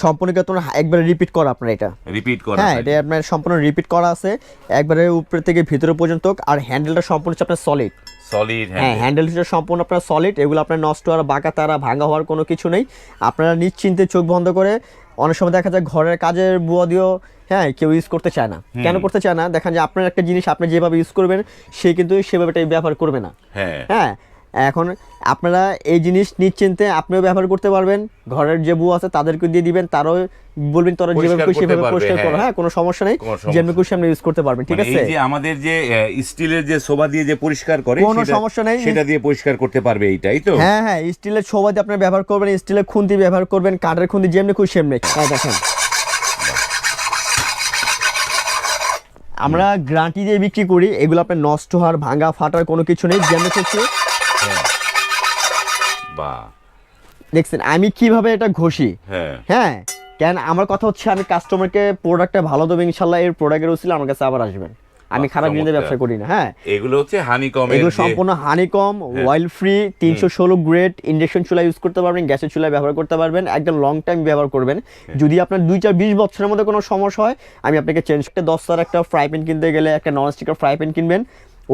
সম্পূর্ণ কিন্তু একবারে রিপিট করা আপনার এটা? রিপিট করা হ্যাঁ এটা আপনার সম্পূর্ণ রিপিট করা আছে। একবারে উপরে থেকে ভিতরে পর্যন্ত আর হ্যান্ডেলটা সম্পূর্ণ হচ্ছে আপনার সলিড সলিড হ্যাঁ হ্যান্ডেলটা সম্পূর্ণ আপনার সলিড এগুলো আপনার নষ্ট আর বাঁকা তারা ভাঙা হওয়ার কোনো কিছু নেই। আপনারা নিশ্চিন্তে চোখ বন্ধ করে অনেক সময় দেখা যায় ঘরের কাজের বুয়া দিয়েও হ্যাঁ কেউ ইউজ করতে চায় না। কেন করতে চায় না? দেখেন যে আপনার একটা জিনিস আপনি যেভাবে ইউজ করবেন সে কিন্তু সেভাবে এটাই ব্যবহার করবে না। হ্যাঁ। হ্যাঁ এখন আপনারা এই জিনিস নিশ্চিন্তে আপনিও ব্যবহার করতে পারবেন। ঘরের যে বউ আছে তাদেরকে দিয়ে দিবেন তারাও বলবেন তোরা যেভাবে খুশি সেভাবে পরিষ্কার করো। হ্যাঁ। হ্যাঁ কোনো সমস্যা নেই। যেমনি খুশি আপনি ইউজ করতে পারবেন ঠিক মানে আছে? এই যে আমাদের যে স্টিলের যে সোবা দিয়ে যে পরিষ্কার করে কোনো সমস্যা নেই। সেটা দিয়ে পরিষ্কার করতে পারবে এইটাই তো? হ্যাঁ হ্যাঁ স্টিলের ছোবাদি আপনি ব্যবহার করবেন স্টিলের খুন্তি ব্যবহার করবেন কাঠের খুন্তি যেমনি খুশি সেমনি। হ্যাঁ দেখেন। আমরা গ্রান্টি দিয়ে বিক্রি করি এগুলো আপনার নষ্ট হওয়ার ভাঙা ফাটার কোনো কিছু নেই যেমনি খুশি। বা। দেখছেন আমি কীভাবে এটা ঘষি? হ্যাঁ। হ্যাঁ কেন আমার কথা হচ্ছে আমি কাস্টমারকে প্রোডাক্টটা ভালো দেবো ইনশাল্লাহ এর প্রোডাক্টের আমার কাছে আবার আসবেন আমি খারাপ জিনিসের ব্যবসা করি না হ্যাঁ। এগুলো হচ্ছে হানিকম এগুলো সম্পূর্ণ হানিকম অয়েল ফ্রি তিনশো ষোলো গ্রেড ইন্ডাকশন চুলা ইউজ করতে পারবেন গ্যাসের চুলা ব্যবহার করতে পারবেন একদম লং টাইম ব্যবহার করবেন। যদি আপনার দুই চার বিশ বছরের মধ্যে কোনো সমস্যা হয় আমি আপনাকে চেঞ্জ করতে দশ হাজার একটা ফ্রাই প্যান কিনতে গেলে একটা নন স্টিকার ফ্রাই প্যান কিনবেন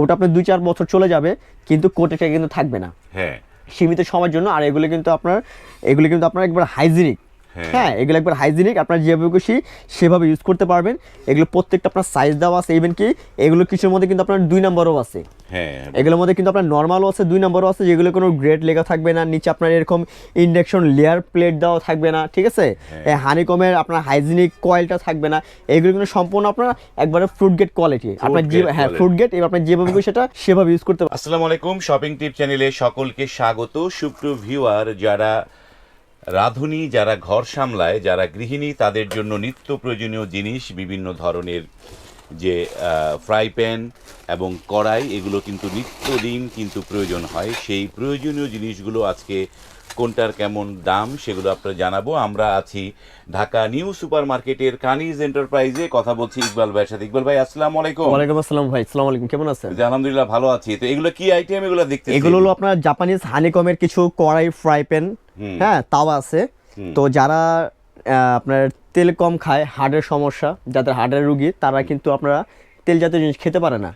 ওটা আপনার দুই চার বছর চলে যাবে কিন্তু কোটেটা কিন্তু থাকবে না। হ্যাঁ। সীমিত সময়ের জন্য আর এগুলো কিন্তু আপনার এগুলো কিন্তু আপনার একবার হাইজিনিক হ্যাঁ। হ্যাঁ এগুলো একবার হাইজিনিক আপনার যেভাবে খুশি সেভাবে ইউজ করতে পারবেন। এগুলো প্রত্যেকটা আপনার সাইজ দেওয়া আছে ইভেন কি এগুলো কিছুর মধ্যে কিন্তু আপনার দুই নম্বরও আছে। হ্যাঁ। এগুলোর মধ্যে কিন্তু আপনার নর্মালও আছে দুই নম্বরও আছে যেগুলো কোনো গ্রেড লেখা থাকবে না নিচে আপনার এরকম ইন্ডাকশন লেয়ার প্লেট দেওয়া থাকবে না ঠিক আছে? হানিকমের আপনার হাইজিনিক কয়েলটা থাকবে না এগুলো কিন্তু সম্পূর্ণ আপনার একবারে ফ্রুট গেট কোয়ালিটি আপনার যে হ্যাঁ। ফ্রুট গেট এবার আপনার যেভাবে খুশি সেটা সেভাবে ইউজ করতে পারবেন। আসসালামু আলাইকুম শপিং টিপ চ্যানেলে সকলকে স্বাগত। সুপ্রিয় ভিউয়ার যারা রাঁধুনি যারা ঘর সামলায়, যারা গৃহিণী, তাদের জন্য নিত্য প্রয়োজনীয় জিনিস, বিভিন্ন ধরনের যে ফ্রাই প্যান এবং কড়াই, এগুলো কিন্তু নিত্যদিন কিন্তু প্রয়োজন হয়। সেই প্রয়োজনীয় জিনিসগুলো আজকে কোনটার কেমন দাম সেগুলো আপনারা জানাব। আমরা আছি ঢাকা নিউ সুপার মার্কেটের কানিজ এন্টারপ্রাইজে। কথা বলছি ইকবাল ভাইয়ের সাথে। ইকবাল ভাই আসসালামু আলাইকুম। ওয়ালাইকুম আসসালাম ভাই। আসসালামু আলাইকুম। কেমন আছেন? জি, আলহামদুলিল্লাহ ভালো আছি। তো এগুলো কি আইটেম এগুলো দেখতে এগুলো হলো আপনার জাপানিজ হানিকমের কিছু কড়াই ফ্রাই প্যান হ্যাঁ তাওয়া আছে। তো যারা আপনার তেল কম খায় হার্টের সমস্যা যাদের হার্টের রুগী তারা কিন্তু আপনারা তেল জাতীয় জিনিস খেতে পারে না।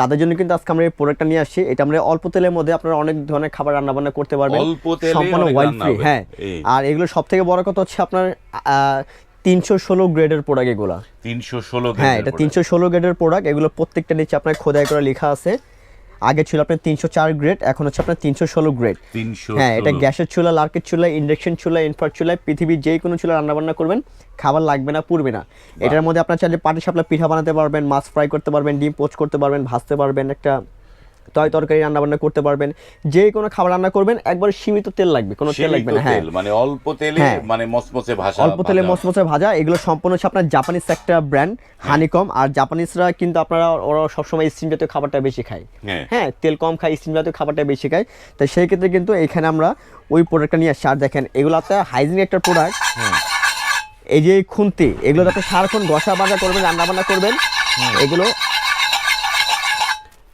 তাদের জন্য কিন্তু আজকে আমরা এই প্রোডাক্টটা নিয়ে আসছি। এটা আমরা অল্প তেলের মধ্যে আপনারা অনেক ধরনের খাবার রান্না বান্না করতে পারবেন। অল্প তেলে সম্পূর্ণ ওয়াইল্ড ফ্রি হ্যাঁ। আর এগুলো সব থেকে বড় কথা হচ্ছে আপনার তিনশো ষোলো গ্রেডের প্রোডাক্ট এগুলো। তিনশো ষোলো হ্যাঁ এটা তিনশো ষোলো গ্রেডের প্রোডাক্ট এগুলো প্রত্যেকটা নিচে আপনার খোদাই করে লেখা আছে। আগে ছিল আপনার তিনশো চার গ্রেড এখন হচ্ছে আপনার তিনশো ষোলো গ্রেড হ্যাঁ এটা গ্যাসের চুলা লার্কের চুলা ইন্ডাকশন চুলা ইনফার চুলা পৃথিবীর যে কোনো চুলা রান্না বান্না করবেন খাবার লাগবে না পুড়বে না। এটার মধ্যে আপনার চাইলে পাটি সাপলা পিঠা বানাতে পারবেন মাছ ফ্রাই করতে পারবেন ডিম পোচ করতে পারবেন ভাজতে পারবেন একটা তয় তরকারি রান্না বান্না করতে পারবেন। যে কোনো খাবার রান্না করবেন একবার সীমিত তেল লাগবে কোনো তেল লাগবে না হ্যাঁ। মানে অল্প তেলে হ্যাঁ। মানে মসমসে ভাষা অল্প তেলে মচমচে ভাজা এগুলো সম্পূর্ণ হচ্ছে আপনার জাপানিজ একটা ব্র্যান্ড হানিকম আর জাপানিজরা কিন্তু আপনারা ওরা সবসময় স্টিম জাতীয় খাবারটা বেশি খায়। হ্যাঁ। হ্যাঁ তেল কম খায় স্টিম জাতীয় খাবারটা বেশি খায়। তো সেই ক্ষেত্রে কিন্তু এখানে আমরা ওই প্রোডাক্টটা নিয়ে আসছি আর দেখেন এগুলো আপনার হাইজিনিক একটা প্রোডাক্ট এই যে খুন্তি এগুলো আপনি সারাক্ষণ ঘষা বাজা করবেন রান্না বান্না করবেন এগুলো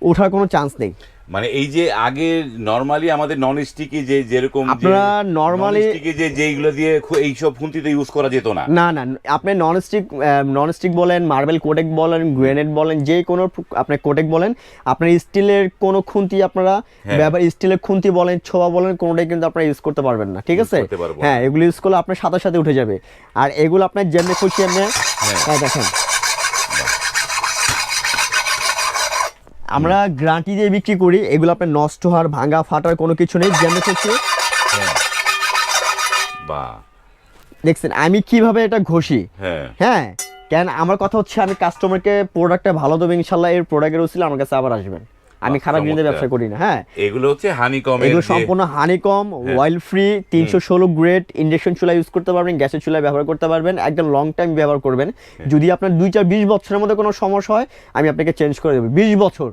ওঠার কোনো চান্স নেই। মানে এই যে আগে নরমালি আমাদের নন স্টিকি যে যেরকম আপনারা normally- non-sticky যে যেগুলো দিয়ে খু- এইসব খুন্তিতে ইউজ করা যেত না। না না আপনি ননস্টিক ননস্টিক বলেন মার্বেল কোটেক বলেন গ্রেনেড বলেন যে কোনো আপনি কোটেক বলেন আপনার স্টিলের কোনো খুন্তি আপনারা হ্যাঁ। ব্যবহার স্টিলের খুন্তি বলেন ছোয়া বলেন কোনোটাই কিন্তু আপনারা ইউজ করতে পারবেন না ঠিক আছে। হ্যাঁ এগুলো ইউজ করলে আপনার সাথে সাথে উঠে যাবে। আর এগুলো আপনার যেমনি খুশি এমনি হ্যাঁ দেখেন। আমরা গ্রান্টি দিয়ে বিক্রি করি এগুলো আপনার নষ্ট হওয়ার ভাঙা ফাটার কোনো কিছু নেই যেমন হচ্ছে বা। দেখছেন আমি কীভাবে এটা ঘষি? হ্যাঁ। হ্যাঁ কেন আমার কথা হচ্ছে আমি কাস্টমারকে প্রোডাক্টটা ভালো দেবো ইনশাল্লাহ এর প্রোডাক্টের ওসিলে আমার কাছে আবার আসবেন। আমি খারাপ জিনিসের ব্যবসা করি না হ্যাঁ। এগুলো হচ্ছে হানিকম এগুলো সম্পূর্ণ হানিকম অয়েল ফ্রি তিনশো ষোলো গ্রেড ইন্ডাকশন চুলা ইউজ করতে পারবেন গ্যাসের চুলা ব্যবহার করতে পারবেন একদম লং টাইম ব্যবহার করবেন। হ্যাঁ। যদি আপনার দুই চার বিশ বছরের মধ্যে কোনো সমস্যা হয় আমি আপনাকে চেঞ্জ করে দেবো। বিশ বছর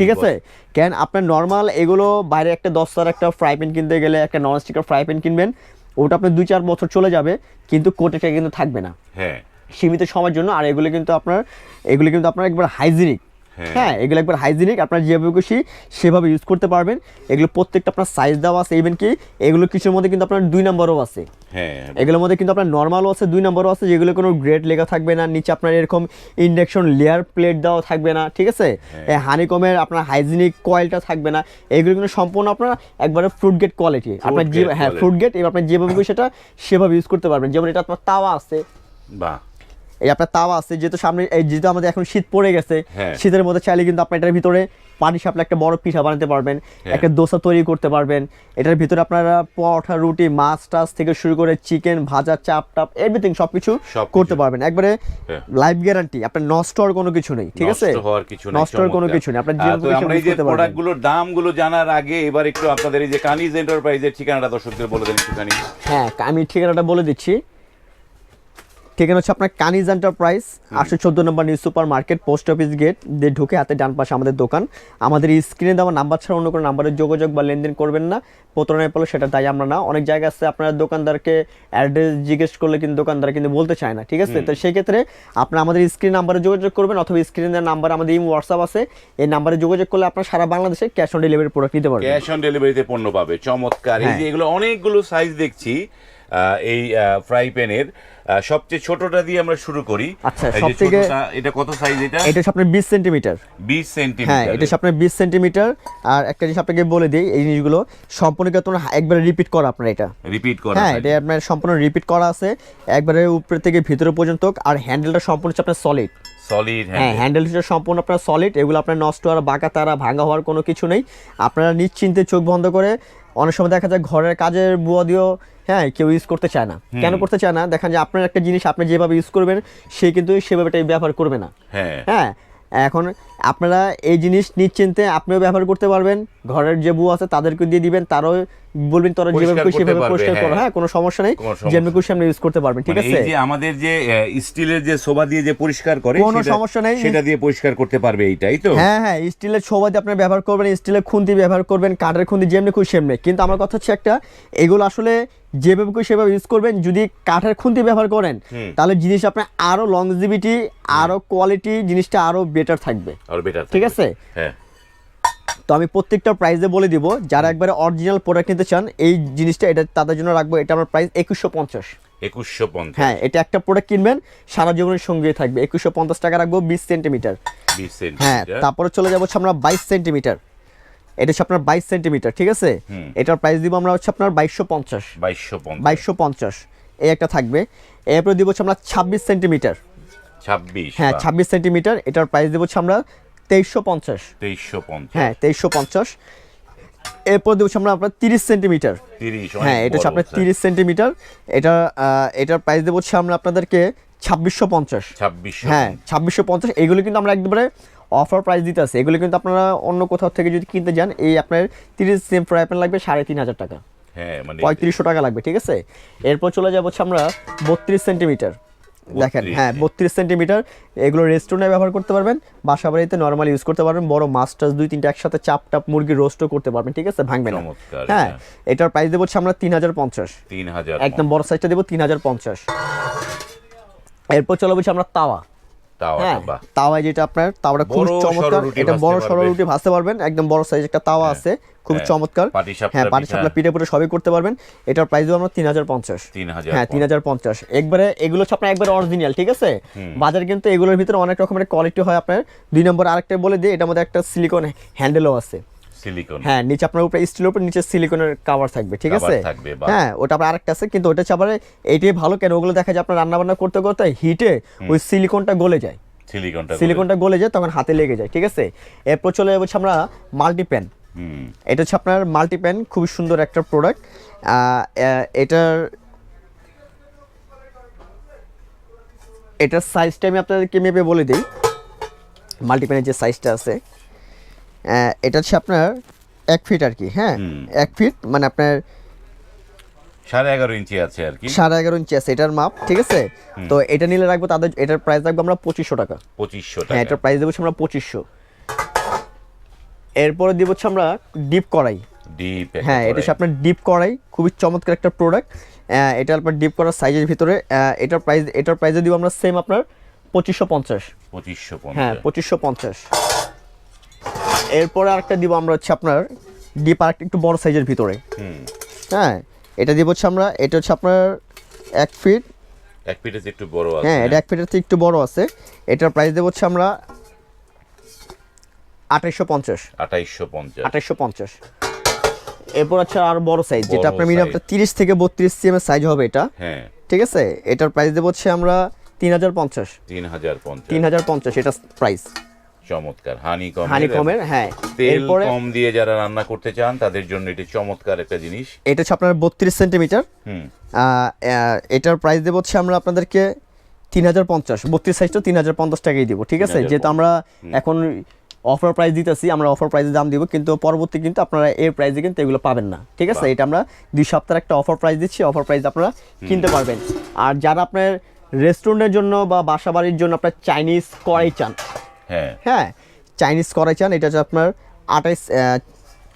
ঠিক আছে? কেন আপনার নর্মাল এগুলো বাইরে একটা দশ হাজার একটা ফ্রাই প্যান কিনতে গেলে একটা নন স্টিকার ফ্রাই প্যান কিনবেন ওটা আপনার দুই চার বছর চলে যাবে কিন্তু কোটেটা কিন্তু থাকবে না। হ্যাঁ। সীমিত সময়ের জন্য আর এগুলো কিন্তু আপনার এগুলো কিন্তু আপনার একবার হাইজিনিক হ্যাঁ। হ্যাঁ এগুলো একবার হাইজিনিক আপনার যেভাবে খুশি সেভাবে ইউজ করতে পারবেন। এগুলো প্রত্যেকটা আপনার সাইজ দেওয়া আছে ইভেন কি এগুলো কিছুর মধ্যে কিন্তু আপনার দুই নম্বরও আছে। হ্যাঁ। এগুলোর মধ্যে কিন্তু আপনার নর্মালও আছে দুই নম্বরও আছে যেগুলো কোনো গ্রেড লেখা থাকবে না নিচে আপনার এরকম ইন্ডাকশন লেয়ার প্লেট দেওয়া থাকবে না ঠিক আছে? হানিকমের আপনার হাইজিনিক কয়েলটা থাকবে না এগুলো কিন্তু সম্পূর্ণ আপনার একবারে ফ্রুট গেট কোয়ালিটি আপনার যে হ্যাঁ ফ্রুট গেট এবার আপনার যেভাবে সেটা সেভাবে ইউজ করতে পারবেন। যেমন এটা আপনার তাওয়া আছে। বাহ। এই আপনার তাওয়া আছে যেহেতু সামনে যেহেতু আমাদের এখন শীত পড়ে গেছে হ্যাঁ। শীতের মধ্যে চাইলে কিন্তু আপনি এটার ভিতরে পানি সাপলে একটা বড় পিঠা বানাতে পারবেন হ্যাঁ। একটা দোসা তৈরি করতে পারবেন এটার ভিতরে আপনারা পরোটা রুটি মাছ টাছ থেকে শুরু করে চিকেন ভাজা চাপ টাপ এভরিথিং সবকিছু। করতে পারবেন একবারে। লাইফ গ্যারান্টি আপনার নষ্ট হওয়ার কোনো কিছু নেই ঠিক আছে নষ্ট হওয়ার কোনো কিছু নেই আপনার যে প্রোডাক্টগুলোর দামগুলো জানার আগে এবার একটু আপনাদের এই যে কানিজ এন্টারপ্রাইজের ঠিকানাটা দর্শকদের বলে দেন একটুখানি হ্যাঁ আমি ঠিকানাটা বলে দিচ্ছি ঠিকানা হচ্ছে আপনার কানিজ এন্টারপ্রাইজ আটশো চোদ্দ number new super market post office gate দিয়ে ঢুকে হাতে ডান পাশে আমাদের দোকান। আমাদের স্ক্রিনে দেওয়া নাম্বার ছাড়া অন্য কোনো নাম্বারে যোগাযোগ বা লেনদেন করবেন না। প্রতারণায় পড়লে সেটা তাই আমরা না। অনেক জায়গা আছে আপনার দোকানদারকে অ্যাড্রেস জিজ্ঞেস করলে কিন্তু দোকানদার কিন্তু বলতে চায় না ঠিক আছে? তো সেই ক্ষেত্রে আপনার আমাদের স্ক্রিন নাম্বারে যোগাযোগ করবেন অথবা স্ক্রিনের নাম্বার আমাদের এই হোয়াটসঅ্যাপ আছে। এই নাম্বারে যোগাযোগ করলে আপনার সারা বাংলাদেশে ক্যাশ অন ডেলিভারি প্রোডাক্ট নিতে পারবেন। ক্যাশ অন ডেলিভারিতে পণ্য পাবে। চমৎকার। এই যে হ্যাঁ। এগুলো অনেকগুলো সাইজ দেখছি এই ফ্রাই প্যানের সবচেয়ে ছোটটা দিয়ে আমরা শুরু করি। আচ্ছা, সবথেকে- এটা কত সাইজ এটা? এটা আপনার বিশ সেন্টিমিটার বিশ হ্যাঁ সেন্টিমিটার এটা আপনার বিশ সেন্টিমিটার আর একটা জিনিস আপনাকে বলে দিই এই জিনিসগুলো সম্পূর্ণ কিন্তু একবারে রিপিট করা আপনার এটা। রিপিট করা হ্যাঁ এটা আপনার সম্পূর্ণ রিপিট করা আছে। একবারে উপরে থেকে ভিতরে পর্যন্ত আর হ্যান্ডেলটা সম্পূর্ণ হচ্ছে আপনার সলিড সলিড হ্যাঁ হ্যান্ডেলটা সম্পূর্ণ আপনার সলিড এগুলো আপনার নষ্ট আর বাঁকা তারা ভাঙা হওয়ার কোনো কিছু নেই। আপনারা নিশ্চিন্তে চোখ বন্ধ করে অনেক সময় দেখা যায় ঘরের কাজের বুয়া দিয়েও হ্যাঁ কেউ ইউজ করতে চায় না। কেন করতে চায় না? দেখেন যে আপনার একটা জিনিস আপনি যেভাবে ইউজ করবেন সে কিন্তু সেভাবে এটাই ব্যবহার করবে না। হ্যাঁ। হ্যাঁ এখন আপনারা এই জিনিস নিশ্চিন্তে আপনিও ব্যবহার করতে পারবেন ঘরের যে বউ আছে তাদেরকে দিয়ে দিবেন তারাও বলবেন তোরা যেভাবে খুশি সেভাবে পরিষ্কার করো। হ্যাঁ। হ্যাঁ। কোনো সমস্যা নেই যেমনি খুশি আপনি ইউজ করতে পারবেন ঠিক মানে আছে? এই যে আমাদের যে স্টিলের যে সোবা দিয়ে যে পরিষ্কার করে কোনো সমস্যা নেই। সেটা দিয়ে পরিষ্কার করতে পারবে এইটাই তো? হ্যাঁ হ্যাঁ স্টিলের শোভা দিয়ে আপনি ব্যবহার করবেন স্টিলের খুন্তি ব্যবহার করবেন কাঠের খুন্তি যেমনি খুশি সেমনি। কিন্তু আমার কথা হচ্ছে একটা এগুলো আসলে যেভাবে সেভাবে ইউজ করবেন যদি কাঠের খুন্তি ব্যবহার করেন তাহলে জিনিস আপনার আরও লংজিভিটি আরও কোয়ালিটি জিনিসটা আরও বেটার থাকবে। আর বেটার ঠিক আছে? হ্যাঁ। তো আমি প্রত্যেকটা প্রাইসে বলে দিব যারা একবারে অরিজিনাল প্রোডাক্ট নিতে চান এই জিনিসটা এটা তাদের জন্য রাখব এটা আমার প্রাইস একুশশো পঞ্চাশ। একুশশো পঞ্চাশ। হ্যাঁ এটা একটা প্রোডাক্ট কিনবেন সারা জীবনের সঙ্গে থাকবে। একুশশো পঞ্চাশ টাকা রাখব বিশ সেন্টিমিটার হ্যাঁ তারপরে চলে যাব আমরা বাইশ সেন্টিমিটার এটা হচ্ছে আপনার বাইশ সেন্টিমিটার ঠিক আছে? এটার প্রাইস দিব আমরা হচ্ছে আপনার বাইশশো পঞ্চাশ। বাইশশো পঞ্চাশ। এই একটা থাকবে। এরপরে দিব হচ্ছে আমরা ছাব্বিশ সেন্টিমিটার। ছাব্বিশ হ্যাঁ ছাব্বিশ সেন্টিমিটার এটার প্রাইস দেবো হচ্ছে আমরা তেইশশো পঞ্চাশ। তেইশশো পঞ্চাশ। হ্যাঁ তেইশশো পঞ্চাশ। এরপর দেবো হচ্ছে আমরা আপনার তিরিশ সেন্টিমিটার। তিরিশ হ্যাঁ এটা হচ্ছে আপনার তিরিশ সেন্টিমিটার। এটা এটার প্রাইস দেবো হচ্ছে আমরা আপনাদেরকে ছাব্বিশশো পঞ্চাশ। ছাব্বিশশো হ্যাঁ ছাব্বিশশো পঞ্চাশ এগুলো কিন্তু আমরা একবারে অফার প্রাইস দিতে আছে এগুলো কিন্তু আপনারা অন্য কোথাও থেকে যদি কিনতে যান এই আপনার তিরিশ সেম ফ্রাই প্যান লাগবে সাড়ে তিন হাজার টাকা। হ্যাঁ মানে পঁয়ত্রিশশো টাকা লাগবে ঠিক আছে? এরপর চলে যাব হচ্ছে আমরা বত্রিশ সেন্টিমিটার। দেখেন হ্যাঁ বত্রিশ সেন্টিমিটার এগুলো রেস্টুরেন্টে ব্যবহার করতে পারবেন বাসা বাড়িতে নর্মাল ইউজ করতে পারবেন বড় মাছ টাছ দুই তিনটা একসাথে চাপ টাপ মুরগি রোস্টও করতে পারবেন ঠিক আছে? ভাঙবে না। হ্যাঁ হ্যাঁ। এটার প্রাইস দেবো হচ্ছে আমরা তিন হাজার পঞ্চাশ। তিন হাজার একদম বড় সাইজটা দেবো তিন হাজার পঞ্চাশ। এরপর চলে বলছি আমরা তাওয়া। হ্যাঁ তাওয়ায় যেটা আপনার তাওয়াটা খুব চমৎকার এটা বড় সরো রুটি ভাজতে পারবেন একদম বড় সাইজ একটা তাওয়া আছে খুব হ্যাঁ, চমৎকার। হ্যাঁ পাটি পিঠা। সাপলা পিঠে পুরো সবই করতে পারবেন এটার প্রাইস দেবো আমরা তিন হাজার পঞ্চাশ। হ্যাঁ তিন হাজার পঞ্চাশ। একবারে এগুলো হচ্ছে আপনার একবারে অরিজিনাল ঠিক আছে? বাজার কিন্তু এগুলোর ভিতরে অনেক রকমের কোয়ালিটি হয় আপনার। দুই নম্বর আরেকটা বলে দিই এটার মধ্যে একটা সিলিকন হ্যান্ডেলও আছে। সিলিকন হ্যাঁ নিচে আপনার উপরে স্টিলের উপর নিচে সিলিকনের কাভার থাকবে ঠিক আছে? থাকবে, হ্যাঁ ওটা আবার আরেকটা আছে কিন্তু ওটা আবার এইটাই ভালো কেন? ওগুলো দেখা যায় আপনার রান্না বান্না করতে করতে হিটে ওই সিলিকনটা গলে যায়। সিলিকনটা সিলিকনটা গলে যায় তখন হাতে লেগে যায় ঠিক আছে? এরপর চলে যাব আমরা মাল্টিপ্যান হুম। এটা হচ্ছে আপনার মাল্টিপ্যান খুবই সুন্দর একটা প্রোডাক্ট এটার এটার সাইজটা আমি আপনাদেরকে মেপে বলে দিই। মাল্টিপ্যানের যে সাইজটা আছে এটা হচ্ছে আপনার এক ফিট আর কি হ্যাঁ? এক ফিট মানে আপনার সাড়ে এগারো ইঞ্চি আছে আর কি। সাড়ে এগারো ইঞ্চি আছে এটার মাপ ঠিক আছে? তো এটা নিলে রাখব তাদের এটার প্রাইস রাখব আমরা পঁচিশশো টাকা। পঁচিশশো হ্যাঁ টাকা। এটার প্রাইস দেবো আমরা পঁচিশশো। এরপরে দিব হচ্ছে আমরা ডিপ কড়াই। ডিপ হ্যাঁ এটা হচ্ছে আপনার ডিপ কড়াই খুবই চমৎকার একটা প্রোডাক্ট এটা আপনার ডিপ করার সাইজের ভিতরে এটার প্রাইস এটার প্রাইসে দিব আমরা সেম আপনার পঁচিশশো পঞ্চাশ। পঁচিশশো হ্যাঁ পঁচিশশো পঞ্চাশ। এরপরে আরেকটা দিব আমরা হচ্ছে আপনার ডিপ আরেকটা একটু বড় সাইজের ভিতরে। হ্যাঁ এটা দিব হচ্ছে আমরা এটা হচ্ছে আপনার এক ফিট এক পিঠে একটু বড় আছে হ্যাঁ এটা এক ফিটের থেকে একটু বড় আছে। এটার প্রাইস দেবো হচ্ছে আমরা আঠাইশশো পঞ্চাশ। আঠাইশশো পঞ্চাশ। আঠাইশশো পঞ্চাশ। এরপর আছে আর বড় সাইজ যেটা আপনার মিনিমাম। তিরিশ থেকে বত্রিশ সিএম এর সাইজ হবে এটা। হ্যাঁ। ঠিক আছে? এটার প্রাইস দেবো হচ্ছে আমরা তিন হাজার পঞ্চাশ। তিন হাজার পঞ্চাশ। তিন হাজার পঞ্চাশ এটা প্রাইস চমৎকার। হানি কম হানি কমের হ্যাঁ। তেল কম দিয়ে যারা রান্না করতে চান তাদের জন্য এটি চমৎকার একটা জিনিস। এটা হচ্ছে আপনার বত্রিশ সেন্টিমিটার। এটার প্রাইস দেবো হচ্ছে আমরা আপনাদেরকে তিন হাজার পঞ্চাশ। বত্রিশ সাইজটা তিন হাজার পঞ্চাশ টাকাই দিব ঠিক আছে? যেহেতু আমরা এখন অফার প্রাইস দিতেছি আমরা অফার প্রাইসে দাম দিব কিন্তু পরবর্তী কিন্তু আপনারা এর প্রাইসে কিন্তু এগুলো পাবেন না ঠিক আছে? এটা আমরা দুই সপ্তাহের একটা অফার প্রাইস দিচ্ছি অফার প্রাইস আপনারা কিনতে পারবেন। আর যারা আপনার রেস্টুরেন্টের জন্য বা বাসা বাড়ির জন্য আপনার চাইনিজ কড়াই চান হ্যাঁ। চাইনিজ কড়াই চান এটা হচ্ছে আপনার আঠাইশ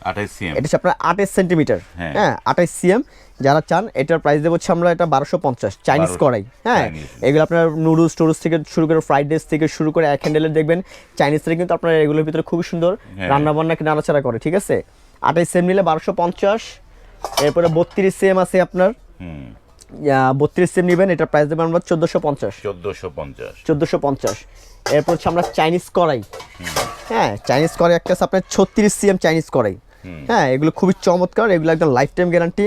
আঠাইশ সিএম এটা হচ্ছে আপনার আঠাইশ সেন্টিমিটার হ্যাঁ। হ্যাঁ আঠাইশ সিএম যারা চান এটার প্রাইস দেবো হচ্ছে আমরা এটা বারোশো পঞ্চাশ চাইনিজ 1200 কড়াই হ্যাঁ এগুলো আপনার নুডলস টুডলস থেকে শুরু করে ফ্রাইড রাইস থেকে শুরু করে এক হ্যান্ডেলের দেখবেন চাইনিজরা কিন্তু আপনার এগুলোর ভিতরে খুবই সুন্দর হ্যাঁ। রান্না বান্নাকে নাড়াচাড়া করে ঠিক আছে? আঠাইশ সিএম নিলে বারোশো পঞ্চাশ এরপরে বত্রিশ সিএম আছে আপনার বত্রিশ সিএম নেবেন এটার প্রাইস দেবেন আমরা চোদ্দোশো পঞ্চাশ। চোদ্দোশো পঞ্চাশ। চোদ্দোশো পঞ্চাশ। এরপর হচ্ছে আমরা চাইনিজ কড়াই। হ্যাঁ চাইনিজ কড়াই একটা আছে আপনার ছত্রিশ সিএম চাইনিজ কড়াই। হ্যাঁ এগুলো খুবই চমৎকার এগুলো একদম লাইফ টাইম গ্যারান্টি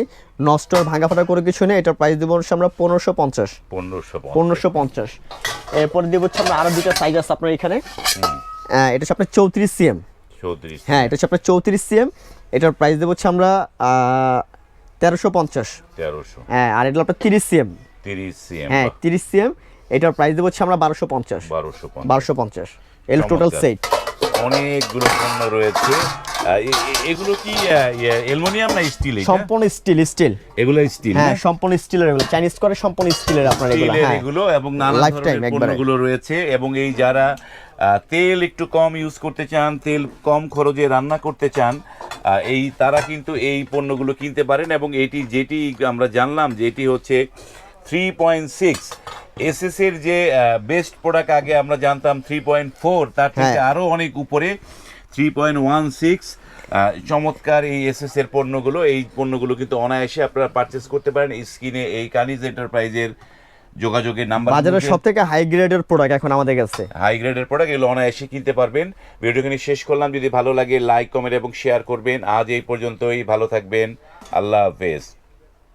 নষ্ট আর ভাঙা ফাটা করে কিছু নেই এটার প্রাইস দেবো হচ্ছে আমরা পনেরোশো পঞ্চাশ। পনেরোশো পনেরোশো পঞ্চাশ। এরপরে দেবো হচ্ছে আমরা আরও দুটো সাইজ আছে আপনার এখানে। হ্যাঁ এটা হচ্ছে আপনার চৌত্রিশ সিএম চৌত্রিশ হ্যাঁ এটা হচ্ছে আপনার চৌত্রিশ সিএম এটার প্রাইস দেবো হচ্ছে আমরা তেরোশো পঞ্চাশ। তেরোশো। হ্যাঁ আর এটা আপনার তিরিশ সিএম। তিরিশ সিএম। হ্যাঁ তিরিশ সিএম। এটার প্রাইস দেবো হচ্ছে আমরা বারোশো পঞ্চাশ। বারোশো পঞ্চাশ। বারোশো পঞ্চাশ। এল টোটাল। সেট। অনেকগুলো পণ্য রয়েছে। এগুলো কি অ্যালুমিনিয়াম না স্টিল সম্পূর্ণ স্টিল স্টিল। এগুলো স্টিল হ্যাঁ সম্পূর্ণ স্টিলের এগুলো। চাইনিজ করে সম্পূর্ণ স্টিলের আপনার এগুলো হ্যাঁ। এগুলো এবং নানা ধরনের পণ্যগুলো রয়েছে এবং এই যারা তেল একটু কম ইউজ করতে চান তেল কম খরচে রান্না করতে চান এই তারা কিন্তু এই পণ্যগুলো কিনতে পারেন এবং এটি যেটি আমরা জানলাম যে এটি হচ্ছে থ্রি পয়েন্ট সিক্স এসএস এর যে বেস্ট প্রোডাক্ট আগে আমরা জানতাম থ্রি পয়েন্ট ফোর তার থেকে হ্যাঁ। আরও অনেক উপরে থ্রি পয়েন্ট ওয়ান সিক্স চমৎকার এই এসএস এর পণ্যগুলো। এই পণ্যগুলো কিন্তু অনায়াসে আপনারা পারচেস করতে পারেন। স্ক্রিনে এই কানিজ এন্টারপ্রাইজের যোগাযোগের নাম্বার বাজারের সব থেকে হাই গ্রেডের প্রোডাক্ট এখন আমাদের কাছে। হাই গ্রেডের প্রোডাক্ট এগুলো অনায়াসে কিনতে পারবেন। ভিডিওখানি শেষ করলাম। যদি ভালো লাগে লাইক কমেন্ট এবং শেয়ার করবেন। আজ এই পর্যন্তই। ভালো থাকবেন। আল্লাহ হাফেজ।